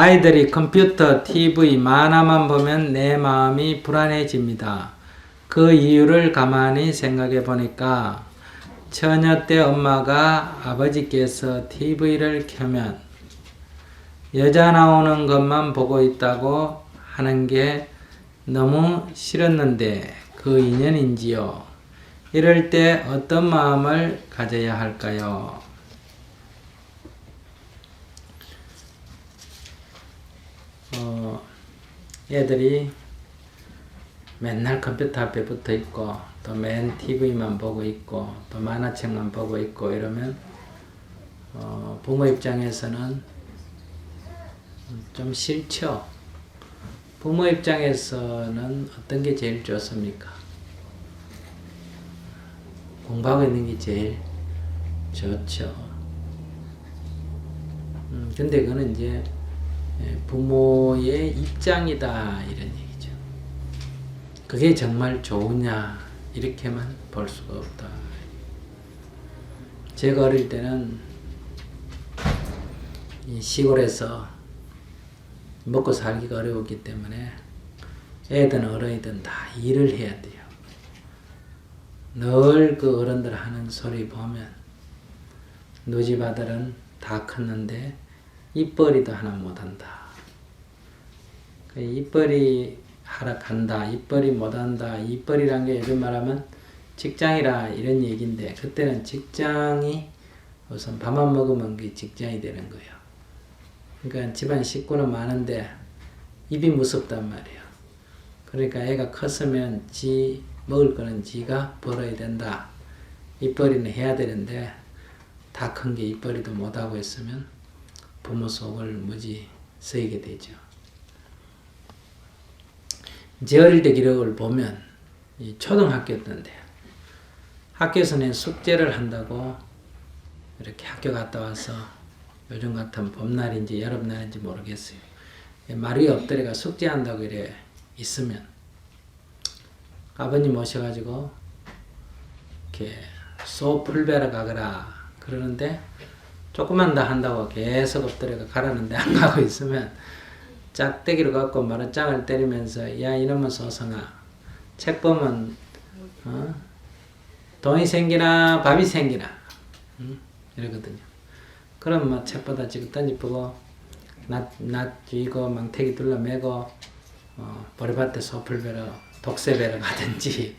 아이들이 컴퓨터, TV, 만화만 보면 내 마음이 불안해집니다. 그 이유를 가만히 생각해 보니까 처녀 때 엄마가 아버지께서 TV를 켜면 여자 나오는 것만 보고 있다고 하는 게 너무 싫었는데 그 인연인지요. 이럴 때 어떤 마음을 가져야 할까요? 어, 애들이 맨날 컴퓨터 앞에 붙어 있고 또 맨 TV만 보고 있고 또 만화책만 보고 있고 이러면 어, 부모 입장에서는 좀 싫죠. 부모 입장에서는 어떤 게 제일 좋습니까? 공부하고 있는 게 제일 좋죠. 음, 근데 그거는 이제 예, 부모의 입장이다 이런 얘기죠. 그게 정말 좋으냐 이렇게만 볼 수가 없다. 제가 어릴 때는 이 시골에서 먹고 살기가 어려웠기 때문에 애든 어른이든 다 일을 해야 돼요. 늘 그 어른들 하는 소리 보면 너집 아들은 다 컸는데 입벌이도 하나 못한다. 그 입벌이 하러 간다. 입벌이 못한다. 입벌이란 게 요즘 말하면 직장이라 이런 얘기인데 그때는 직장이 우선 밥만 먹으면 그게 직장이 되는 거예요. 그러니까 집안 식구는 많은데 입이 무섭단 말이에요. 그러니까 애가 컸으면 지 먹을 거는 지가 벌어야 된다. 입벌이는 해야 되는데 다 큰 게 입벌이도 못하고 있으면 부모 속을 무지 쓰이게 되죠. 제 어릴 때 기록을 보면 이 초등학교였는데 학교에서는 숙제를 한다고 이렇게 학교 갔다 와서 요즘 같은 봄날인지 여름날인지 모르겠어요. 마루에 엎드려가 숙제한다고 이래 있으면 아버님 오셔가지고 이렇게 소 풀베러 가거라 그러는데 조금만 더 한다고 계속 엎드려가 가라는데 안 가고 있으면 짝대기로 갖고 마루장을 때리면서 야 이놈의 소성아 책 보면 어? 돈이 생기나 밥이 생기나 응? 이러거든요. 그럼 막 책보다 지금 던지고 낫, 낫 쥐고 망태기 둘러매고 어, 보리밭에 소풀 베러 독새 베러 가든지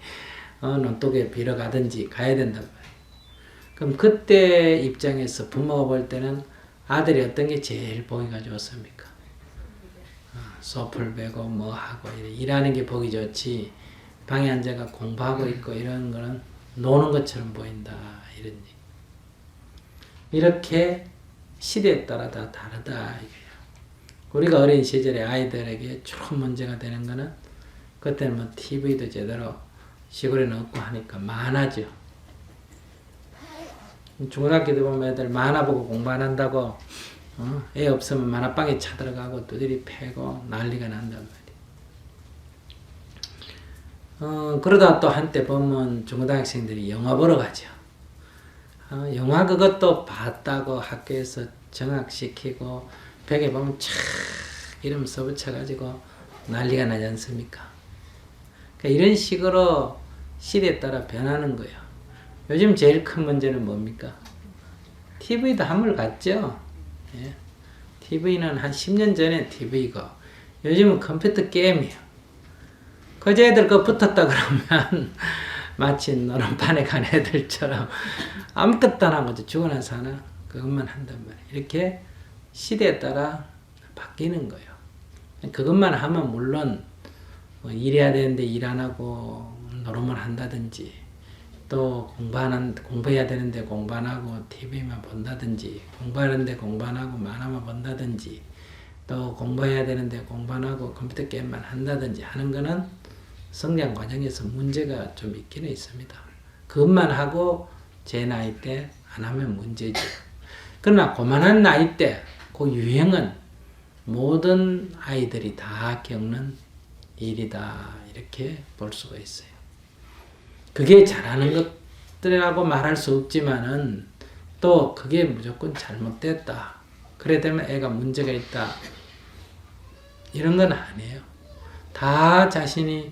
어, 논독에 비러 가든지 가야 말이에요. 그럼 그때 입장에서 부모가 볼 때는 아들이 어떤 게 제일 보기가 좋습니까? 어, 소풀 베고 뭐 하고 일하는 게 보기 좋지 방에 앉아가 공부하고 있고 이런 거는 노는 것처럼 보인다 이런 얘기. 이렇게 시대에 따라 다 다르다 이거예요. 우리가 어린 시절에 아이들에게 주로 문제가 되는 거는 그때는 뭐 TV도 제대로 시골에는 없고 하니까 만화죠. 중고등학교 때 보면 애들 만화 보고 공부 안 한다고 어? 애 없으면 만화방에 쳐들어가고 두드리 패고 난리가 난단 말이에요. 어, 그러다 또 한때 보면 중고등학생들이 영화 보러 가죠. 어, 영화 그것도 봤다고 학교에서 정학시키고 벽에 보면 촥 이름 써붙여가지고 난리가 나지 않습니까? 그러니까 이런 식으로 시대에 따라 변하는 거예요. 요즘 제일 큰 문제는 뭡니까? TV도 한물 갔죠? 예. TV는 한 10년 전에 TV고 요즘은 컴퓨터 게임이에요. 그제 애들 그 붙었다 그러면 마치 노름판에 간 애들처럼 아무것도 안 하고 죽어난 사나 그것만 한단 말이에요. 이렇게 시대에 따라 바뀌는 거예요. 그것만 하면 물론 뭐 일해야 되는데 일 안 하고 노름을 한다든지 또 공부하는 공부해야 되는데 공부 안 하고 TV만 본다든지 공부하는데 공부 안 하고 만화만 본다든지 또 공부해야 되는데 공부 안 하고 컴퓨터 게임만 한다든지 하는 거는 성장 과정에서 문제가 좀 있기는 있습니다. 그것만 하고 제 나이 때 안 하면 문제죠. 그러나 그만한 나이 때 그 유행은 모든 아이들이 다 겪는 일이다 이렇게 볼 수가 있어요. 그게 잘하는 것들이라고 말할 수 없지만은 또 그게 무조건 잘못됐다. 그래 되면 애가 문제가 있다. 이런 건 아니에요. 다 자신이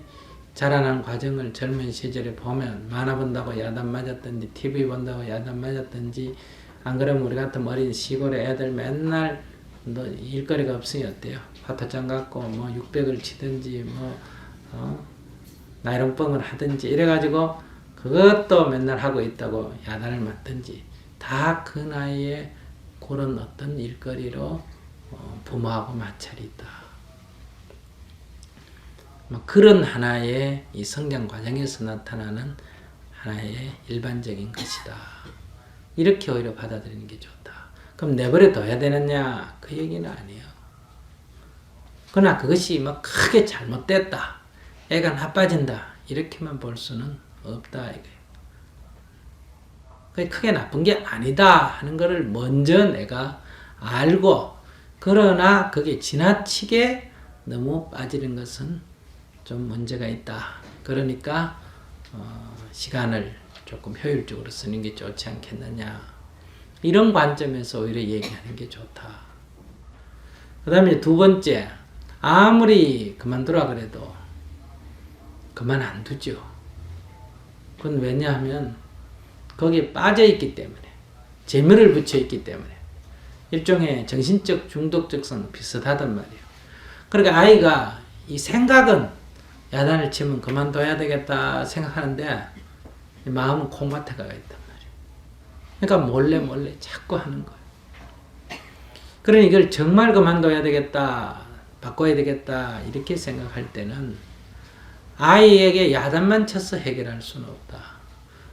자라난 과정을 젊은 시절에 보면 만화 본다고 야단 맞았든지 TV 본다고 야단 맞았든지 안 그러면 우리 같은 어린 시골의 애들 맨날 너 일거리가 없으니 어때요? 화타장 갖고 뭐 600을 치든지 뭐 어? 나이롱뻥을 하든지 이래가지고 그것도 맨날 하고 있다고 야단을 맞든지 다 그 나이에 그런 어떤 일거리로 어, 부모하고 마찰이 있다. 뭐 그런 하나의 이 성장 과정에서 나타나는 하나의 일반적인 것이다. 이렇게 오히려 받아들이는 게 좋다. 그럼 내버려 둬야 되느냐? 그 얘기는 아니에요. 그러나 그것이 뭐 크게 잘못됐다. 애가 나빠진다. 이렇게만 볼 수는 없다. 이거예요. 크게 나쁜 게 아니다 하는 것을 먼저 내가 알고 그러나 그게 지나치게 너무 빠지는 것은 좀 문제가 있다. 그러니까 어, 시간을 조금 효율적으로 쓰는 게 좋지 않겠느냐. 이런 관점에서 오히려 얘기하는 게 좋다. 그 다음에 두 번째, 아무리 그만두라 그래도 그만 안 두죠. 그건 왜냐하면 거기에 빠져 있기 때문에 재미를 붙여 있기 때문에 일종의 정신적 중독적성 비슷하단 말이에요. 그러니까 아이가 이 생각은 야단을 치면 그만둬야 되겠다 생각하는데 마음은 콩밭에 가 있단 말이에요. 그러니까 몰래 몰래 자꾸 하는 거예요. 그러니 이걸 정말 그만둬야 되겠다, 바꿔야 되겠다 이렇게 생각할 때는 아이에게 야단만 쳐서 해결할 수는 없다.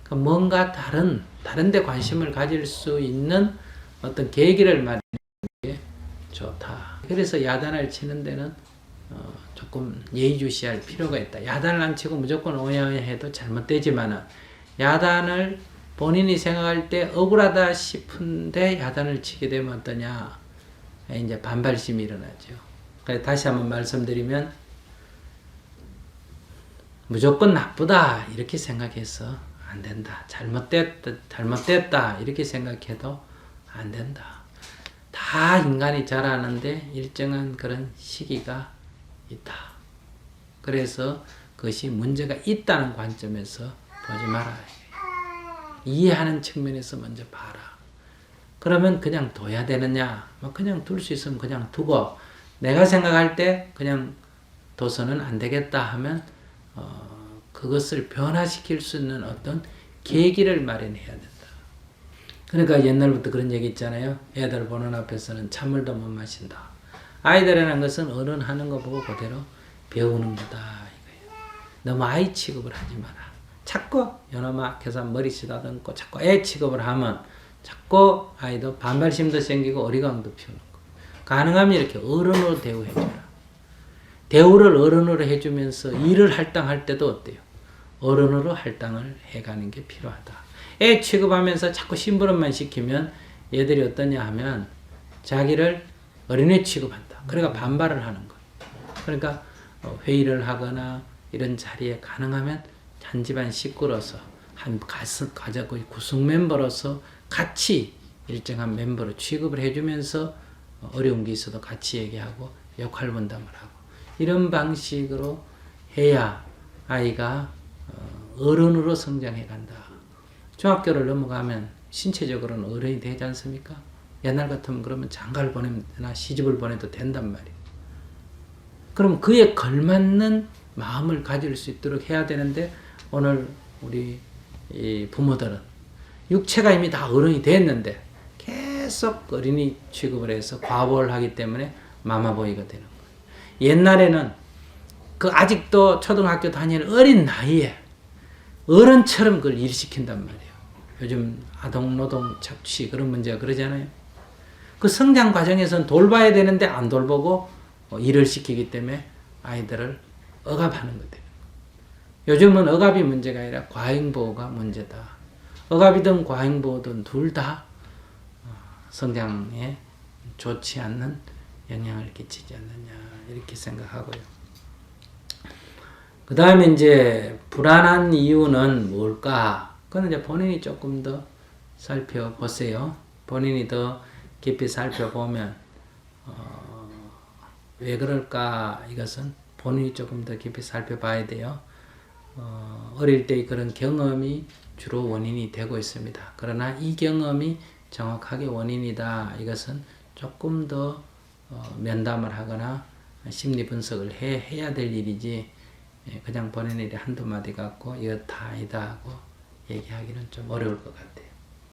그러니까 뭔가 다른 다른 데 관심을 가질 수 있는 어떤 계기를 마련하는 게 좋다. 그래서 야단을 치는 데는 어, 조금 예의주시할 필요가 있다. 야단을 안 치고 무조건 오냐오냐 해도 잘못되지만은 야단을 본인이 생각할 때 억울하다 싶은데 야단을 치게 되면 어떠냐? 이제 반발심이 일어나죠. 그래서 다시 한번 말씀드리면 무조건 나쁘다 이렇게 생각해서 안 된다. 잘못됐다, 잘못됐다 이렇게 생각해도 안 된다. 다 인간이 자라는데 일정한 그런 시기가 있다. 그래서 그것이 문제가 있다는 관점에서 보지 마라. 이해하는 측면에서 먼저 봐라. 그러면 그냥 둬야 되느냐? 뭐 그냥 둘 수 있으면 그냥 두고 내가 생각할 때 그냥 둬서는 안 되겠다 하면 어, 그것을 변화시킬 수 있는 어떤 계기를 마련해야 된다. 그러니까 옛날부터 그런 얘기 있잖아요. 애들 보는 앞에서는 찬물도 못 마신다. 아이들이라는 것은 어른 하는 거 보고 그대로 배우는 거다. 이거예요. 너무 아이 취급을 하지 마라. 자꾸 연어마 계산 머리 쓰다듬고 자꾸 애 취급을 하면 자꾸 아이도 반발심도 생기고 어리광도 피우는 거. 가능하면 이렇게 어른으로 대우해줘라. 대우를 어른으로 해주면서 일을 할당할 때도 어때요? 어른으로 할당을 해가는 게 필요하다. 애 취급하면서 자꾸 심부름만 시키면 얘들이 어떠냐 하면 자기를 어린애 취급한다. 그러니까 반발을 하는 거예요. 그러니까 어, 회의를 하거나 이런 자리에 가능하면 한 집안 식구로서 한 가서 가자고 구성 멤버로서 같이 일정한 멤버로 취급을 해주면서 어려운 게 있어도 같이 얘기하고 역할 분담을 하고 이런 방식으로 해야 아이가 어, 어른으로 성장해 간다. 중학교를 넘어가면 신체적으로는 어른이 되지 않습니까? 옛날 같으면 그러면 장가를 보내면 되나 시집을 보내도 된단 말이에요. 그럼 그에 걸맞는 마음을 가질 수 있도록 해야 되는데 오늘 우리 부모들은 육체가 이미 다 어른이 됐는데 계속 어린이 취급을 해서 과보를 하기 때문에 마마보이가 되는 거예요. 옛날에는 그 아직도 초등학교 다니는 어린 나이에 어른처럼 그걸 일시킨단 말이에요. 요즘 아동 노동 착취 그런 문제가 그러잖아요. 그 성장 과정에서는 돌봐야 되는데 안 돌보고 일을 시키기 때문에 아이들을 억압하는 거예요. 요즘은 억압이 문제가 아니라 과잉보호가 문제다. 억압이든 과잉보호든 둘 다 성장에 좋지 않는 영향을 끼치지 않느냐 이렇게 생각하고요. 그 다음에 이제 불안한 이유는 뭘까? 그건 이제 본인이 조금 더 살펴보세요. 본인이 더 깊이 살펴보면 어, 왜 그럴까 이것은 본인이 조금 더 깊이 살펴봐야 돼요. 어, 어릴 때의 그런 경험이 주로 원인이 되고 있습니다. 그러나 이 경험이 정확하게 원인이다 이것은 조금 더 어, 면담을 하거나 심리 분석을 해, 해야 될 일이지 예, 그냥 본인이 한두 마디 갖고 이거 다 아니다 하고 얘기하기는 좀 어려울 것 같아요.